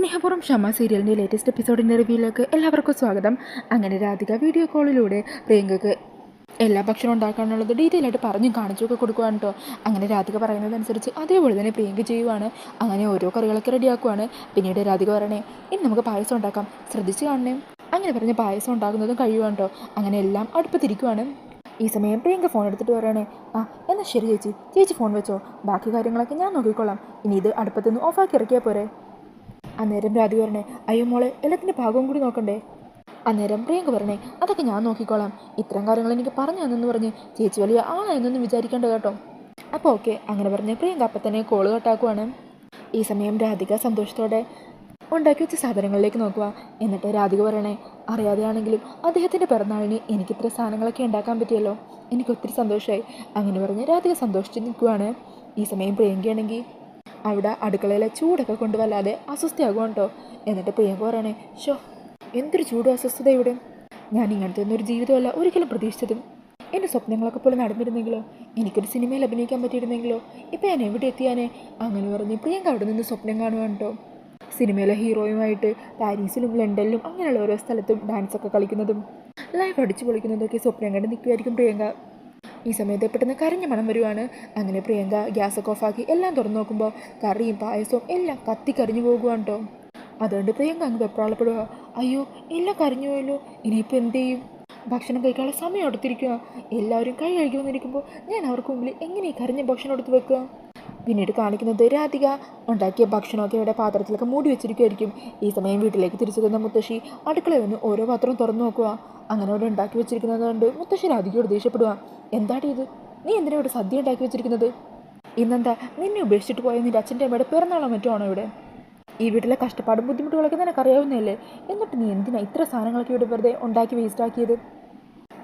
സ്നേഹപൂർവം ക്ഷമ സീരിയലിന്റെ ലേറ്റസ്റ്റ് എപ്പിസോഡിന്റെ റിവ്യൂയിലേക്ക് എല്ലാവർക്കും സ്വാഗതം. അങ്ങനെ രാധിക വീഡിയോ കോളിലൂടെ പ്രിയങ്കയ്ക്ക് എല്ലാ ഭക്ഷണം ഉണ്ടാക്കാനുള്ളത് ഡീറ്റെയിൽ ആയിട്ട് പറഞ്ഞും കാണിച്ചൊക്കെ കൊടുക്കുവാണ് കേട്ടോ അങ്ങനെ രാധിക പറയുന്നതനുസരിച്ച് അതേപോലെ തന്നെ പ്രിയങ്ക ചെയ്യുവാണ്. അങ്ങനെ ഓരോ കറികളൊക്കെ റെഡിയാക്കുവാണ് പിന്നീട് രാധിക പറയണേ ഇനി നമുക്ക് പായസം ഉണ്ടാക്കാം. ശ്രദ്ധിച്ച് കാണണേ. അങ്ങനെ പറഞ്ഞ് പായസം ഉണ്ടാക്കുന്നതും കഴിയുവാണ് കേട്ടോ അങ്ങനെ എല്ലാം അടുപ്പത്തിരിക്കുവാണ്. ഈ സമയം പ്രിയങ്ക ഫോൺ എടുത്തിട്ട് പറയണേ ആ എന്നാൽ ശരി ചേച്ചി. ചേച്ചി ഫോൺ വെച്ചോ. ബാക്കി കാര്യങ്ങളൊക്കെ ഞാൻ നോക്കിക്കോളാം. ഇനി ഇത് അടുപ്പത്തുനിന്ന് ഓഫാക്കി ഇറക്കിയാൽ പോരെ. അന്നേരം രാധി പറഞ്ഞേ അയ്യോ മോളെ എല്ലാത്തിന്റെ ഭാഗവും കൂടി നോക്കണ്ടേ? അന്നേരം പ്രിയങ്ക പറഞ്ഞേ അതൊക്കെ ഞാൻ നോക്കിക്കോളാം. ഇത്തരം കാര്യങ്ങൾ എനിക്ക് പറഞ്ഞു തന്നെന്ന് പറഞ്ഞ് ചേച്ചി വലിയ ആ എന്നൊന്നും വിചാരിക്കേണ്ട കേട്ടോ. അപ്പോൾ ഓക്കെ അങ്ങനെ പറഞ്ഞ് പ്രിയങ്ക അപ്പം തന്നെ കോൾ കട്ടാക്കുവാണ്. ഈ സമയം രാധിക സന്തോഷത്തോടെ ഉണ്ടാക്കി വെച്ച സാധനങ്ങളിലേക്ക് നോക്കുക എന്നിട്ട് രാധിക പറയണേ അറിയാതെയാണെങ്കിലും അദ്ദേഹത്തിന്റെ പിറന്നാളിന് എനിക്ക് ഇത്ര സാധനങ്ങളൊക്കെ ഉണ്ടാക്കാൻ പറ്റിയല്ലോ. എനിക്ക് ഒത്തിരി സന്തോഷമായി അങ്ങനെ പറഞ്ഞ് രാധിക സന്തോഷിച്ച് നിൽക്കുവാണ്. ഈ സമയം പ്രിയങ്കയാണെങ്കിൽ അവിടെ അടുക്കളയിലെ ചൂടൊക്കെ കൊണ്ടുവല്ലാതെ അസ്വസ്ഥയാകും കേട്ടോ എന്നിട്ട് പ്രിയങ്ക പറയണേ ഷോ എന്തൊരു ചൂട് അസ്വസ്ഥത ഇവിടെ? ഞാൻ ഇങ്ങനത്തെ ഒന്നും ഒരു ജീവിതമല്ല ഒരിക്കലും പ്രതീക്ഷിച്ചതും. എന്റെ സ്വപ്നങ്ങളൊക്കെ പോലെ നടന്നിരുന്നെങ്കിലോ? എനിക്കൊരു സിനിമയിൽ അഭിനയിക്കാൻ പറ്റിയിരുന്നെങ്കിലോ? ഇപ്പം ഞാൻ എവിടെ എത്തിയാനേ? അങ്ങനെ പറഞ്ഞ് പ്രിയങ്ക അവിടെ നിന്ന് സ്വപ്നം കാണുവാണ് കേട്ടോ സിനിമയിലെ ഹീറോയുമായിട്ട് പാരീസിലും ലണ്ടനിലും അങ്ങനെയുള്ള ഓരോ സ്ഥലത്തും ഡാൻസൊക്കെ കളിക്കുന്നതും ലൈഫ് അടിച്ചു പൊളിക്കുന്നതൊക്കെ സ്വപ്നം കണ്ട് നിൽക്കുമായിരിക്കും പ്രിയങ്ക. ഈ സമയത്ത് പെട്ടെന്ന് കരഞ്ഞ മണം വരുവാണ്. അങ്ങനെ പ്രിയങ്ക ഗ്യാസൊക്കെ ഓഫാക്കി എല്ലാം തുറന്നു നോക്കുമ്പോൾ കറിയും പായസവും എല്ലാം കത്തി കരിഞ്ഞു പോകുവാണ് കേട്ടോ അതുകൊണ്ട് പ്രിയങ്ക അങ്ങ് വെപ്രാളപ്പെടുക. അയ്യോ എല്ലാം കരിഞ്ഞു പോയല്ലോ. ഇനിയിപ്പോൾ എന്ത് ചെയ്യും? ഭക്ഷണം കഴിക്കാനുള്ള സമയം എടുത്തിരിക്കുക എല്ലാവരും കൈ കഴുകി വന്നിരിക്കുമ്പോൾ ഞാൻ അവർക്ക് മുമ്പിൽ എങ്ങനെ ഈ കരഞ്ഞ ഭക്ഷണം എടുത്ത് വെക്കുക? പിന്നീട് കാണിക്കുന്നത് രാധിക. ഉണ്ടാക്കിയ ഭക്ഷണമൊക്കെ ഇവിടെ പാത്രത്തിലൊക്കെ മൂടി വെച്ചിരിക്കുമായിരിക്കും ഈ സമയം വീട്ടിലേക്ക് തിരിച്ചെത്തുന്ന മുത്തശ്ശി അടുക്കളയിൽ വന്ന് ഓരോ പാത്രവും തുറന്നു നോക്കുക. അങ്ങനെ ഇവിടെ ഉണ്ടാക്കി വെച്ചിരിക്കുന്നത് കൊണ്ട് മുത്തശ്ശി രാധികയോട് ദേഷ്യപ്പെടുക. എന്താടി ഇത്? നീ എന്തിനാ ഇവിടെ സദ്യ ഉണ്ടാക്കി വെച്ചിരിക്കുന്നത്? ഇന്നെന്താ? നിന്നെ ഉപേക്ഷിച്ചിട്ട് പോയ നിന്റെ അച്ഛന്റെ അമ്മയുടെ പിറന്നാളോ മറ്റോ ആണോ ഇവിടെ? ഈ വീട്ടിലെ കഷ്ടപ്പാടും ബുദ്ധിമുട്ടുകളൊക്കെ നിനക്ക് അറിയാവുന്നതല്ലേ എന്നിട്ട് നീ എന്തിനാ ഇത്ര സാധനങ്ങളൊക്കെ ഇവിടെ വെറുതെ ഉണ്ടാക്കി വേസ്റ്റ് ആക്കിയത്?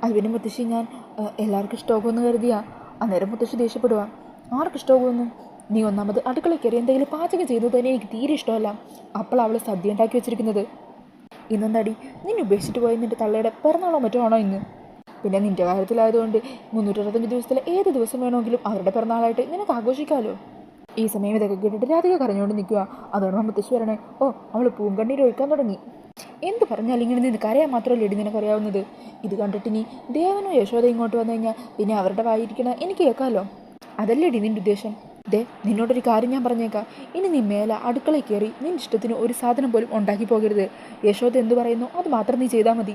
അതിന് മുത്തശ്ശി ഞാൻ എല്ലാവർക്കും എല്ലാവർക്കും ഇഷ്ടമാകുമെന്ന് കരുതിയാ. അന്നേരം മുത്തശ്ശി ദേഷ്യപ്പെടുക ആർക്കും ഇഷ്ടമാകുമെന്ന് നീ ഒന്നാമത് അടുക്കളയിൽ കയറി എന്തെങ്കിലും പാചകം ചെയ്യുന്നത് തന്നെ എനിക്ക് തീരെ ഇഷ്ടമല്ല. അപ്പോൾ അവൾ സദ്യ ഉണ്ടാക്കി വെച്ചിരിക്കുന്നത്. ഇന്നെന്താടി? നിന്നെ ഉപേക്ഷിച്ചിട്ട് പോയ നിന്റെ തള്ളയുടെ പിറന്നാളോ മറ്റോ ആണോ ഇന്ന്? പിന്നെ നിന്റെ കാര്യത്തിലായതുകൊണ്ട് മുന്നൂറ്ററുപത്തഞ്ച് ദിവസത്തിലെ ഏത് ദിവസം വേണമെങ്കിലും അവരുടെ പിറന്നാളായിട്ട് നിനക്ക് ആഘോഷിക്കാമല്ലോ ഈ സമയം ഇതൊക്കെ കേട്ടിട്ട് രാധിക കരഞ്ഞുകൊണ്ട് നിൽക്കുക അതോടെ മുത്തശ്ശി വരണേ ഓ അവൾ പൂങ്കണ്ണീർ ഒഴിക്കാൻ തുടങ്ങി. എന്ത് പറഞ്ഞാലും ഇങ്ങനെ നിന്ന് കരയാൻ മാത്രമല്ല ഇടി നിനക്കറിയാവുന്നത്? ഇത് കണ്ടിട്ട് നീ ദേവനോ യശോദ ഇങ്ങോട്ട് വന്നു കഴിഞ്ഞാൽ പിന്നെ അവരുടെ വായിരിക്കണ എനിക്ക് കേൾക്കാമല്ലോ അതല്ലേ ഇടി നിന്റെ ഉദ്ദേശം? ദേ നിന്നോടൊരു കാര്യം ഞാൻ പറഞ്ഞേക്കാം. ഇനി നീ മേലെ അടുക്കളയിൽ കയറി നിന്റെ ഇഷ്ടത്തിന് ഒരു സാധനം പോലും ഉണ്ടാക്കി പോകരുത്. യശോദ എന്ത് പറയുന്നു? അത് മാത്രം നീ ചെയ്താൽ മതി.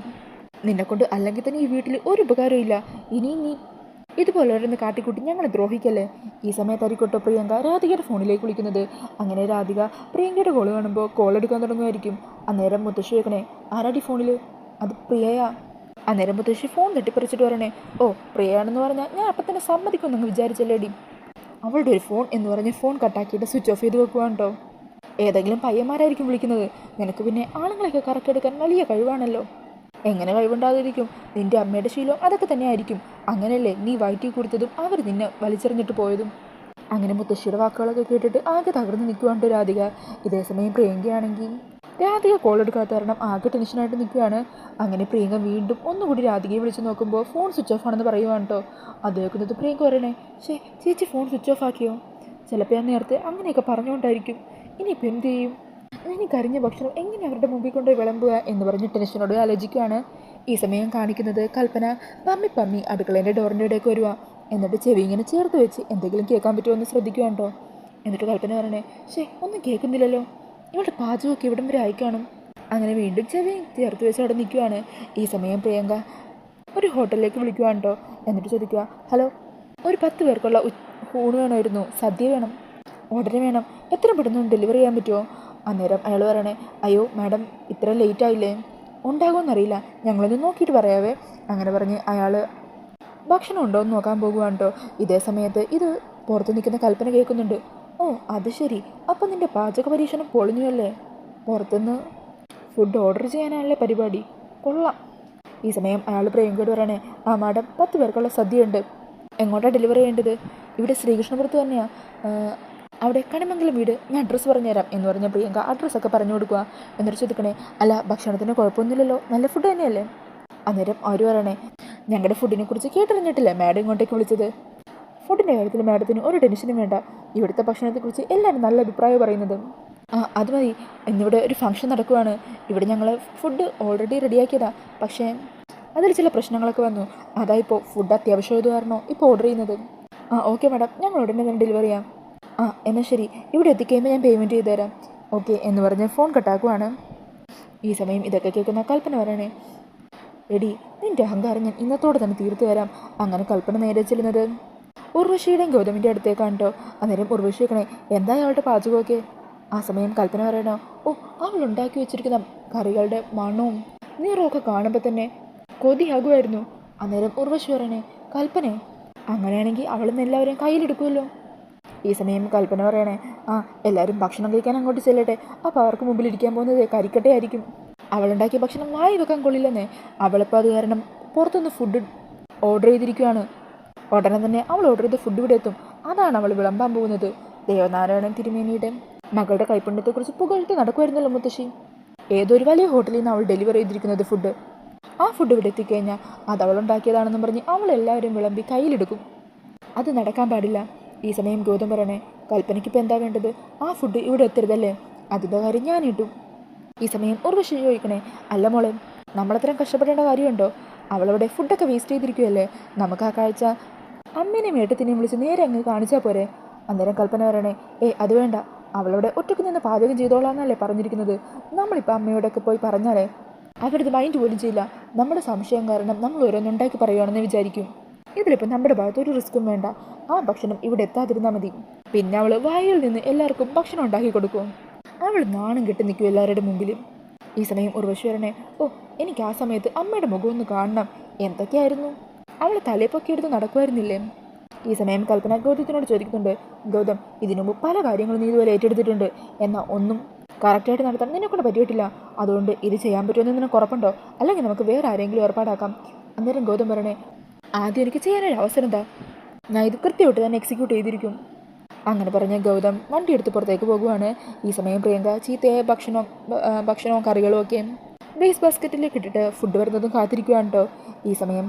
നിന്നെക്കൊണ്ട് അല്ലെങ്കിൽ തന്നെ ഈ വീട്ടിൽ ഒരു ഉപകാരവും ഇല്ല. ഇനി നീ ഇതുപോലെ ഓരോന്ന് കാട്ടിക്കൂട്ടി ഞങ്ങളെ ദ്രോഹിക്കല്ലേ? ഈ സമയത്തായിരിക്കോട്ടോ പ്രിയങ്ക രാധികയുടെ ഫോണിലേക്ക് വിളിക്കുന്നത്. അങ്ങനെ രാധിക പ്രിയങ്കയുടെ കോൾ കാണുമ്പോൾ കോൾ എടുക്കാൻ തുടങ്ങുമായിരിക്കും. അന്നേരം മുത്തശ്ശി വെക്കണേ ആരാടി ഫോണിൽ അത് പ്രിയയാ? അന്നേരം മുത്തശ്ശി ഫോൺ തട്ടിപ്പറിച്ചിട്ട് പറയണേ ഓ പ്രിയയാണെന്ന് പറഞ്ഞാൽ ഞാൻ അപ്പം തന്നെ സമ്മതിക്കുമെന്നങ്ങ് വിചാരിച്ചല്ലേടി? അവളുടെ ഒരു ഫോൺ എന്ന് പറഞ്ഞ് ഫോൺ കട്ടാക്കിയിട്ട് സ്വിച്ച് ഓഫ് ചെയ്ത് വെക്കുവാണ്ടോ ഏതെങ്കിലും പയ്യന്മാരായിരിക്കും വിളിക്കുന്നത്. നിനക്ക് പിന്നെ ആണുങ്ങളെയൊക്കെ കറക്കെടുക്കാൻ വലിയ കഴിവാണല്ലോ. എങ്ങനെ കഴിവുണ്ടാതിരിക്കും നിന്റെ അമ്മയുടെ ശീലം അതൊക്കെ തന്നെ ആയിരിക്കും അങ്ങനെയല്ലേ നീ വയറ്റി കൊടുത്തതും അവർ നിന്നെ വലിച്ചെറിഞ്ഞിട്ട് പോയതും? അങ്ങനെ മുത്തശ്ശിയുടെ വാക്കുകളൊക്കെ കേട്ടിട്ട് ആകെ തകർന്ന് നിൽക്കുവാണ്ട് രാധിക. ഇതേസമയം പ്രിയങ്കയാണെങ്കിൽ രാധിക കോൾ എടുക്കാത്ത കാരണം ആകെ ടെൻഷനായിട്ട് നിൽക്കുകയാണ്. അങ്ങനെ പ്രിയങ്ക വീണ്ടും ഒന്നുകൂടി രാധികയെ വിളിച്ച് നോക്കുമ്പോൾ ഫോൺ സ്വിച്ച് ഓഫ് ആണെന്ന് പറയുവാണ് കേട്ടോ അത് കേൾക്കുന്നത് പ്രിയങ്ക പറയണേ ശേ ചേച്ചി ഫോൺ സ്വിച്ച് ഓഫ് ആക്കിയോ? ചിലപ്പോൾ ഞാൻ നേരത്തെ അങ്ങനെയൊക്കെ പറഞ്ഞുകൊണ്ടായിരിക്കും. ഇനിയിപ്പോൾ എന്ത് ചെയ്യും? ഇനി കരിഞ്ഞ ഭക്ഷണം എങ്ങനെ അവരുടെ മുമ്പിൽ കൊണ്ട് വിളമ്പുക എന്ന് പറഞ്ഞ് ടെൻഷനോട് ആലോചിക്കുകയാണ്. ഈ സമയം കാണിക്കുന്നത് കൽപ്പന പമ്മി പമ്മി അടുക്കളേന്റെ ഡോറിന്റെ ഇടയ്ക്ക് വരുക എന്നിട്ട് ചെവി ഇങ്ങനെ ചേർത്ത് വെച്ച് എന്തെങ്കിലും കേൾക്കാൻ പറ്റുമോ എന്ന് ശ്രദ്ധിക്കുകയാണ് കേട്ടോ എന്നിട്ട് കൽപ്പന പറയണേ ശേ ഒന്നും കേൾക്കുന്നില്ലല്ലോ. ഇവളുടെ പാചകമൊക്കെ ഇവിടം വരെ ആയിക്കാണും. അങ്ങനെ വീണ്ടും ചെവി ചേർത്ത് വെച്ച് അവിടെ നിൽക്കുവാണ്. ഈ സമയം പ്രിയങ്ക ഒരു ഹോട്ടലിലേക്ക് വിളിക്കുവാണ് കേട്ടോ എന്നിട്ട് ചോദിക്കുക ഹലോ ഒരു പത്ത് പേർക്കുള്ള ഊണ് വേണമായിരുന്നു. സദ്യ വേണം. ഓർഡർ വേണം. എത്ര പെട്ടെന്ന് ഡെലിവറി ചെയ്യാൻ പറ്റുമോ അന്നേരം അയാൾ പറയണേ അയ്യോ മാഡം ഇത്ര ലേറ്റ് ആയില്ലേ? ഉണ്ടാകുമെന്നറിയില്ല ഞങ്ങളൊന്ന് നോക്കിയിട്ട് പറയാവേ. അങ്ങനെ പറഞ്ഞ് അയാൾ ഭക്ഷണം ഉണ്ടോ എന്ന് നോക്കാൻ പോകുവാണ് കേട്ടോ ഇതേ സമയത്ത് ഇത് പുറത്ത് നിൽക്കുന്ന കൽപ്പന കേൾക്കുന്നുണ്ട്. ഓ അത് ശരി. അപ്പം നിന്റെ പാചക പരീക്ഷണം പൊളിഞ്ഞു അല്ലേ പുറത്തുനിന്ന് ഫുഡ് ഓർഡർ ചെയ്യാനാണല്ലേ പരിപാടി? കൊള്ളാം. ഈ സമയം അയാൾ പ്രിയങ്കയോട് പറയണേ ആ മാഡം പത്ത് പേർക്കുള്ള സദ്യയുണ്ട്. എങ്ങോട്ടാണ് ഡെലിവറി ചെയ്യേണ്ടത്? ഇവിടെ ശ്രീകൃഷ്ണപുരത്ത് തന്നെയാണ് അവിടെ കണിമംഗലം വീട്. ഞാൻ അഡ്രസ്സ് പറഞ്ഞുതരാം എന്ന് പറഞ്ഞ പ്രിയങ്ക അഡ്രസ്സൊക്കെ പറഞ്ഞു കൊടുക്കുക. എന്നിട്ട് ചോദിക്കണേ അല്ല ഭക്ഷണത്തിന് കുഴപ്പമൊന്നുമില്ലല്ലോ. നല്ല ഫുഡ് തന്നെയല്ലേ? അന്നേരം അവർ പറയണേ ഞങ്ങളുടെ ഫുഡിനെ കുറിച്ച് കേട്ടറിഞ്ഞിട്ടില്ലേ? മാഡം ഇങ്ങോട്ടേക്ക് വിളിച്ചത്. ഫുഡിന്റെ കാര്യത്തിൽ മാഡത്തിന് ഒരു ടെൻഷനും വേണ്ട. ഇവിടുത്തെ ഭക്ഷണത്തെക്കുറിച്ച് എല്ലാവരും നല്ല അഭിപ്രായം പറയുന്നത്. ആ അത് മതി ഇന്നിവിടെ ഒരു ഫംഗ്ഷൻ നടക്കുവാണ്. ഇവിടെ ഞങ്ങൾ ഫുഡ് ഓൾറെഡി റെഡിയാക്കിയതാ പക്ഷേ അതിൽ ചില പ്രശ്നങ്ങളൊക്കെ വന്നു. അതാ ഇപ്പോൾ ഫുഡ് അത്യാവശ്യമായത് കാരണോ ഇപ്പോൾ ഓർഡർ ചെയ്യുന്നത്. ആ ഓക്കെ മാഡം ഞങ്ങൾ ഉടനെ തന്നെ ഡെലിവറി ചെയ്യാം. ആ എന്നാൽ ശരി. ഇവിടെ എത്തിക്കഴിയുമ്പോൾ ഞാൻ പേയ്മെന്റ് ചെയ്തു തരാം. ഓക്കെ എന്ന് പറഞ്ഞ് ഫോൺ കട്ടാക്കുവാണ് ഈ സമയം ഇതൊക്കെ കേൾക്കുന്ന കൽപ്പന പറയണേ. എടി നിന്റെ അഹങ്കാരം ഞാൻ ഇന്നത്തോടെ തന്നെ തീർത്തു തരാം. അങ്ങനെ കൽപ്പന നേരെ ചെല്ലുന്നത്. ഉർവശിയുടെയും ഗൗതമിന്റെ അടുത്തേക്കാണ് കേട്ടോ അന്നേരം ഉർവശി കേൾക്കണേ എന്താ അയാളുടെ പാചകമൊക്കെ? ആ സമയം കൽപ്പന പറയണോ? ഓ അവൾ ഉണ്ടാക്കി വെച്ചിരിക്കുന്ന കറികളുടെ മണവും നിറവും കാണുമ്പോൾ തന്നെ കൊതിയാകുമായിരുന്നു. അന്നേരം ഉർവശി പറയണേ കൽപ്പനെ അങ്ങനെയാണെങ്കിൽ അവൾ നിന്ന് എല്ലാവരെയും കയ്യിലെടുക്കുമല്ലോ. ഈ സമയം കൽപ്പന പറയണേ ആ എല്ലാവരും ഭക്ഷണം കഴിക്കാൻ അങ്ങോട്ട് ചെല്ലട്ടെ. അപ്പോൾ അവർക്ക് മുമ്പിൽ ഇരിക്കാൻ പോകുന്നത് കരിക്കട്ടെ ആയിരിക്കും അവളുണ്ടാക്കിയ ഭക്ഷണം വായി വെക്കാൻ കൊള്ളില്ലെന്നേ. അവളിപ്പോൾ അത് കാരണം പുറത്തുനിന്ന് ഫുഡ് ഓർഡർ ചെയ്തിരിക്കുകയാണ് ഉടനെ തന്നെ അവൾ ഓർഡർ ചെയ്ത ഫുഡ് ഇവിടെ എത്തും. അതാണ് അവൾ വിളമ്പാൻ പോകുന്നത്. ദേവനാരായണൻ തിരുമേനിയുടെ മകളുടെ കൈപ്പുണ്യത്തെക്കുറിച്ച് പുകഴ്ത്തി നടക്കുമായിരുന്നല്ലോ മുത്തശ്ശി. ഏതൊരു വലിയ ഹോട്ടലിൽ നിന്ന് അവൾ ഡെലിവറി ചെയ്തിരിക്കുന്നത് ഫുഡ് ആ ഫുഡ് ഇവിടെ എത്തിക്കഴിഞ്ഞാൽ അത് അവൾ ഉണ്ടാക്കിയതാണെന്നും പറഞ്ഞ് അവൾ എല്ലാവരും വിളമ്പി കയ്യിലെടുക്കും. അത് നടക്കാൻ പാടില്ല. ഈ സമയം ഗൗതം പറയണേ കൽപ്പനയ്ക്ക് ഇപ്പം എന്താ വേണ്ടത്? ആ ഫുഡ് ഇവിടെ എത്തരുതല്ലേ? അതിന്റെ കാര്യം ഞാൻ ഇട്ടു. ഈ സമയം ഉർവശി ചോദിക്കണേ അല്ല മോളെ നമ്മളത്രയും കഷ്ടപ്പെടേണ്ട കാര്യമുണ്ടോ? അവളവിടെ ഫുഡൊക്കെ വേസ്റ്റ് ചെയ്തിരിക്കുമല്ലേ നമുക്ക് ആ കാഴ്ച അമ്മേനെയും ഏട്ടത്തിനെയും വിളിച്ച് നേരെ അങ്ങ് കാണിച്ചാൽ പോരെ. അന്നേരം കൽപ്പന പറയണേ ഏ അത് വേണ്ട. അവളവിടെ ഒറ്റയ്ക്ക് നിന്ന് പാചകം ചെയ്തോളാന്നല്ലേ പറഞ്ഞിരിക്കുന്നത്. നമ്മളിപ്പോൾ അമ്മയോടൊക്കെ പോയി പറഞ്ഞാലേ? അവരത് മൈൻഡ് പോലും ചെയ്യില്ല. നമ്മുടെ സംശയം കാരണം നമ്മൾ ഓരോന്നുണ്ടാക്കി പറയുകയാണെന്ന് വിചാരിക്കും. ഇതിലിപ്പോൾ നമ്മുടെ ഭാഗത്ത് ഒരു റിസ്ക്കും വേണ്ട. ആ ഭക്ഷണം ഇവിടെ എത്താതിരുന്നാൽ മതി. പിന്നെ അവൾ വായിൽ നിന്ന് എല്ലാവർക്കും ഭക്ഷണം ഉണ്ടാക്കി കൊടുക്കും. അവൾ നാണം കെട്ടി നിൽക്കും എല്ലാവരുടെ മുമ്പിലും. ഈ സമയം ഉർവശി വരണേ ഓ എനിക്ക് ആ സമയത്ത് അമ്മയുടെ മുഖം ഒന്ന് കാണണം. എന്തൊക്കെയായിരുന്നു? അവൾ തലപ്പൊക്കെ എടുത്ത് നടക്കുമായിരുന്നില്ലേ? ഈ സമയം കൽപ്പന ഗൗതത്തിനോട് ചോദിക്കുന്നുണ്ട് ഗൗതം ഇതിനു മുമ്പ് പല കാര്യങ്ങളും നീ ഇതുപോലെ ഏറ്റെടുത്തിട്ടുണ്ട്. എന്നാൽ ഒന്നും കറക്റ്റായിട്ട് നടത്താൻ നിന്നെ കൊണ്ട് പറ്റിയിട്ടില്ല. അതുകൊണ്ട് ഇത് ചെയ്യാൻ പറ്റുമെന്ന് നിനക്ക് ഉറപ്പുണ്ടോ? അല്ലെങ്കിൽ നമുക്ക് വേറെ ആരെങ്കിലും ഏർപ്പാടാക്കാം. അന്നേരം ഗൗതം പറയണേ ആദ്യം എനിക്ക് ചെയ്യാനൊരു അവസരം എന്താ ഞാൻ ഇത് കൃത്യമായിട്ട് തന്നെ എക്സിക്യൂട്ട് ചെയ്തിരിക്കും. അങ്ങനെ പറഞ്ഞ് ഗൗതം വണ്ടി എടുത്ത് പുറത്തേക്ക് പോകുവാണ്. ഈ സമയം പ്രിയങ്ക ചീത്തയായ ഭക്ഷണം ഭക്ഷണവും കറികളും ഒക്കെ വേസ്റ്റ് ബാസ്ക്കറ്റിലേക്ക് ഇട്ടിട്ട് ഫുഡ് വരുന്നതും കാത്തിരിക്കുകയാണ് കേട്ടോ ഈ സമയം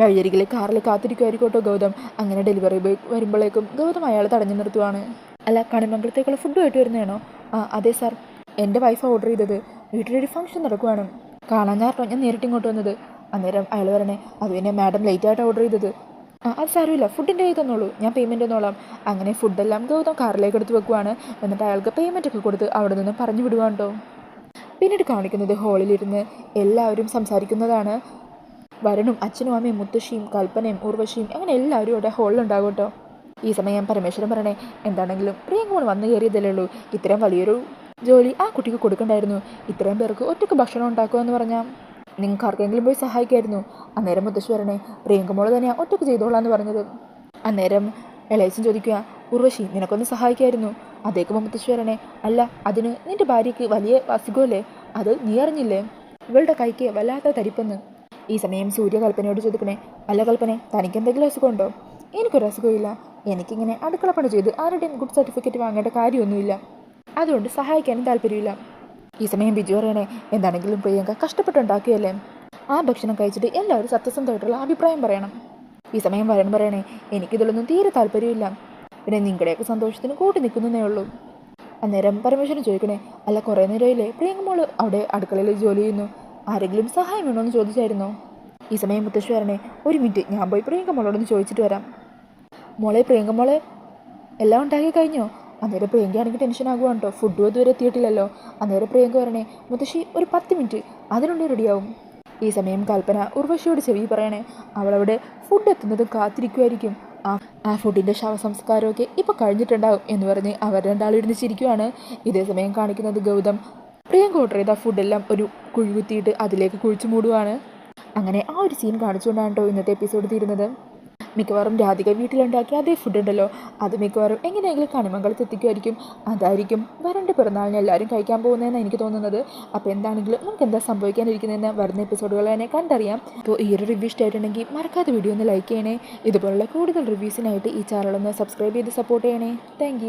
വഴിയരികിലെ കാറിൽ കാത്തിരിക്കുമായിരിക്കും കേട്ടോ ഗൗതം. അങ്ങനെ ഡെലിവറി ബോയ് വരുമ്പോഴേക്കും ഗൗതം അയാൾ തടഞ്ഞു നിർത്തുവാണ്. അല്ല കണിമംഗലത്തേക്കുള്ള ഫുഡുമായിട്ട് വരുന്നതാണോ? ആ അതെ സാർ എന്റെ വൈഫ് ഓർഡർ ചെയ്തത്. വീട്ടിലൊരു ഫംഗ്ഷൻ നടക്കുവാണ്. കാരണം ഞാൻ നേരിട്ട് ഇങ്ങോട്ട് വന്നത്. അന്നേരം അയാൾ പറയണേ അത് പിന്നെ മാഡം ലേറ്റായിട്ട് ഓർഡർ ചെയ്തത്. ആ അത് സാരമില്ല. ഫുഡിന്റെ കയ്യിൽ തന്നോളൂ. ഞാൻ പേയ്മെന്റ് തന്നോളാം. അങ്ങനെ ഫുഡെല്ലാം ഗൗതം കാറിലേക്ക് എടുത്ത് വെക്കുവാണ്. എന്നിട്ട് അയാൾക്ക് പേയ്മെന്റ് ഒക്കെ കൊടുത്ത് അവിടെ നിന്ന് പറഞ്ഞു വിടുവാണ്ടോ പിന്നീട് കാണിക്കുന്നത് ഹാളിലിരുന്ന് എല്ലാവരും സംസാരിക്കുന്നതാണ്. വരുണും അച്ഛനും അമ്മയും മുത്തശ്ശിയും കൽപ്പനയും ഉർവശിയും അങ്ങനെ എല്ലാവരും അവിടെ ഹോളിലുണ്ടാകും കേട്ടോ. ഈ സമയം പരമേശ്വരൻ പറയണേ എന്താണെങ്കിലും പ്രിയം കൂടെ വന്നു കയറിയതല്ലേ ഉള്ളൂ. ഇത്രയും വലിയൊരു ജോലി ആ കുട്ടിക്ക് കൊടുക്കണ്ടായിരുന്നു. ഇത്രയും പേർക്ക് ഒറ്റയ്ക്ക് ഭക്ഷണം ഉണ്ടാക്കുക എന്ന് പറഞ്ഞാൽ നിങ്ങൾക്ക് ആർക്കെങ്കിലും പോയി സഹായിക്കായിരുന്നു. അന്നേരം പറയണേ പ്രിയങ്കമോൾ തന്നെയാണ് ഒറ്റയ്ക്ക് ചെയ്തോളാന്ന് പറഞ്ഞത്. അന്നേരം എളേച്ചൻ ചോദിക്കുക ഉർവശി നിനക്കൊന്ന് സഹായിക്കായിരുന്നു? അതേക്ക് മുത്തശ്ശി പറയണേ അല്ല അതിന് നിന്റെ ഭാര്യയ്ക്ക് വലിയ അസുഖമല്ലേ അത് നീ അറിഞ്ഞില്ലേ? ഇവളുടെ കൈക്ക് വല്ലാത്ത തരിപ്പെന്ന്. ഈ സമയം സൂര്യ കൽപ്പനയോട് ചോദിക്കണേ അല്ല കൽപ്പനെ തനിക്ക് എന്തെങ്കിലും അസുഖമുണ്ടോ? എനിക്കൊരു അസുഖമില്ല എനിക്കിങ്ങനെ അടുക്കള പണി ചെയ്ത് ആരുടെയും ഗുഡ് സർട്ടിഫിക്കറ്റ് വാങ്ങേണ്ട കാര്യമൊന്നുമില്ല. അതുകൊണ്ട് സഹായിക്കാനും താല്പര്യമില്ല. ഈ സമയം ബിജു പറയണേ എന്താണെങ്കിലും പ്രിയങ്ക കഷ്ടപ്പെട്ടുണ്ടാക്കിയല്ലേ? ആ ഭക്ഷണം കഴിച്ചിട്ട് എല്ലാവരും സത്യസന്ധമായിട്ടുള്ള അഭിപ്രായം പറയണം. ഈ സമയം വരൺ പറയണേ എനിക്കിതിലൊന്നും തീരെ താല്പര്യമില്ല. പിന്നെ നിങ്ങളുടെയൊക്കെ സന്തോഷത്തിന് കൂട്ടി നിൽക്കുന്നതേ ഉള്ളൂ. അന്നേരം പരമേശ്വരൻ ചോദിക്കണേ അല്ല കുറേ നേരമായില്ലേ? പ്രിയങ്കമോൾ അവിടെ അടുക്കളയിൽ ജോലി ചെയ്യുന്നു. ആരെങ്കിലും സഹായം വേണോ എന്ന് ചോദിച്ചായിരുന്നോ? ഈ സമയം മുത്തശ്ശി ഒരു മിനിറ്റ് ഞാൻ പോയി പ്രിയങ്ക മോളോടൊന്ന് ചോദിച്ചിട്ട് വരാം. മോളെ പ്രിയങ്ക മോളെ എല്ലാം ഉണ്ടാക്കി കഴിഞ്ഞോ? അന്നേരം പ്രിയങ്കയാണെങ്കിൽ ടെൻഷൻ ആകുവാണ് കേട്ടോ ഫുഡും ഇതുവരെ എത്തിയിട്ടില്ലല്ലോ. അന്നേരം പ്രിയങ്ക വരണേ മുത്തശ്ശി ഒരു പത്ത് മിനിറ്റ് അതിനുള്ളിൽ റെഡിയാവും ഈ സമയം കൽപ്പന ഉർവശിയോട് ചെവി പറയണേ അവളവിടെ ഫുഡ് എത്തുന്നത് കാത്തിരിക്കുമായിരിക്കും ആ ആ ഫുഡിന്റെ ശവസംസ്കാരമൊക്കെ ഇപ്പോൾ കഴിഞ്ഞിട്ടുണ്ടാവും എന്ന് പറഞ്ഞ് അവർ രണ്ടാളിരുന്ന് ചിരിക്കുവാണ്. ഇതേ സമയം കാണിക്കുന്നത് ഗൗതം. പ്രിയങ്ക ഓർഡർ ചെയ്ത ഫുഡെല്ലാം ഒരു കുഴികുത്തിയിട്ട് അതിലേക്ക് കുഴിച്ചു മൂടുവാണ്. അങ്ങനെ ആ ഒരു സീൻ കാണിച്ചുകൊണ്ടാണ് കേട്ടോ ഇന്നത്തെ എപ്പിസോഡ് തീരുന്നത്. മിക്കവാറും രാധിക വീട്ടിലുണ്ടാക്കിയ അതേ ഫുഡ് ഉണ്ടല്ലോ. അത് മിക്കവാറും എങ്ങനെയെങ്കിലും കണിമംഗലത്ത് എത്തിക്കുമായിരിക്കും. അതായിരിക്കും വരണ്ട പിറന്നാളിന് എല്ലാവരും കഴിക്കാൻ പോകുന്നതെന്ന് എനിക്ക് തോന്നുന്നത്. അപ്പോൾ എന്താണെങ്കിലും നമുക്ക് എന്താ സംഭവിക്കാനിരിക്കുന്നതെന്ന് വരുന്ന എപ്പിസോഡുകൾ തന്നെ കണ്ടറിയാം. അപ്പോൾ ഈ ഒരു റിവ്യൂ ഇഷ്ടമായിട്ടുണ്ടെങ്കിൽ മറക്കാതെ വീഡിയോ ഒന്ന് ലൈക്ക് ചെയ്യണേ. ഇതുപോലുള്ള കൂടുതൽ റിവ്യൂസിനായിട്ട് ഈ ചാനലൊന്ന് സബ്സ്ക്രൈബ് ചെയ്ത് സപ്പോർട്ട് ചെയ്യണേ. താങ്ക്